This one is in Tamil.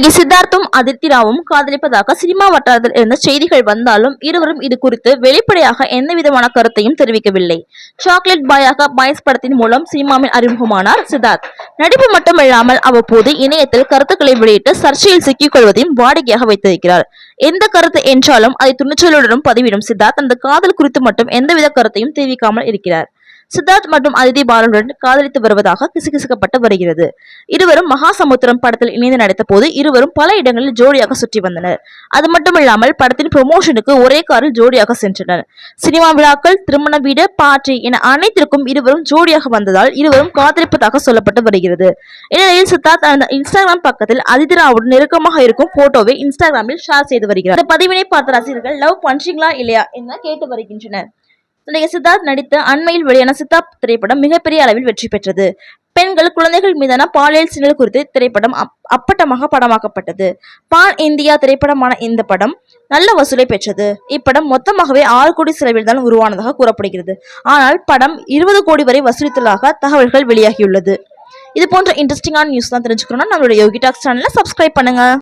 நடிகை சித்தார்த்தும் அதித்திராவும் காதலிப்பதாக சினிமா வட்டாரத்தில் இருந்த செய்திகள் வந்தாலும் இருவரும் இது குறித்து வெளிப்படையாக எந்தவிதமான கருத்தையும் தெரிவிக்கவில்லை. சாக்லேட் பாயாக பாய்ஸ் படத்தின் மூலம் சினிமாவில் அறிமுகமானார் சித்தார்த். நடிப்பு மட்டுமில்லாமல் அவ்வப்போது இணையத்தில் கருத்துக்களை வெளியிட்டு சர்ச்சையில் சிக்கிக் கொள்வதையும் வாடிக்கையாக வைத்திருக்கிறார். எந்த கருத்து என்றாலும் அதை துணிச்சலுடனும் பதிவிடும் சித்தார்த். அந்த காதல் குறித்து மட்டும் எந்தவித கருத்தையும் தெரிவிக்காமல் இருக்கிறார். சித்தார்த் மற்றும் அதிதி பாலனுடன் காதலித்து வருவதாக கிசுகிசுக்கப்பட்டு வருகிறது. இருவரும் மகாசமுத்திரம் படத்தில் இணைந்து நடித்த போது இருவரும் பல இடங்களில் ஜோடியாக சுற்றி வந்தனர். அது மட்டுமில்லாமல் படத்தின் ப்ரொமோஷனுக்கு ஒரே காரில் ஜோடியாக சென்றனர். சினிமா விழாக்கள் திருமண வீடு பார்ட்டி என அனைத்திற்கும் இருவரும் ஜோடியாக வந்ததால் இருவரும் காதலிப்பதாக சொல்லப்பட்டு வருகிறது. இந்நிலையில் சித்தார்த் அந்த இன்ஸ்டாகிராம் பக்கத்தில் அதிதிராவுடன் நெருக்கமாக இருக்கும் போட்டோவை இன்ஸ்டாகிராமில் ஷேர் செய்து வருகிறார். இந்த பதிவினை பார்த்த ரசிகர்கள் லவ் பண்றீங்களா இல்லையா? என கேட்டு வருகின்றனர். நடிகர் சித்தார்த் நடித்த அண்மையில் வெளியான சித்தார்த் திரைப்படம் மிகப்பெரிய அளவில் வெற்றி பெற்றது. பெண்கள் குழந்தைகள் மீதான பாலியல் சீண்டல் குறித்து திரைப்படம் அப்- அப்பட்டமாக படமாக்கப்பட்டது. பான் இந்தியா திரைப்படமான இந்த படம் நல்ல வசூலை பெற்றது. இப்படம் மொத்தமாகவே ஆறு கோடி செலவில் தான் உருவானதாக கூறப்படுகிறது. ஆனால் படம் இருபது கோடி வரை வசூலித்துள்ளதாக தகவல்கள் வெளியாகியுள்ளது. இது போன்ற இன்ட்ரெஸ்டிங்கான நியூஸ் தான் தெரிஞ்சுக்கணும்னா நம்மளுடைய யோகி டாக்ஸ் சேனலை சப்ஸ்கிரைப் பண்ணுங்க.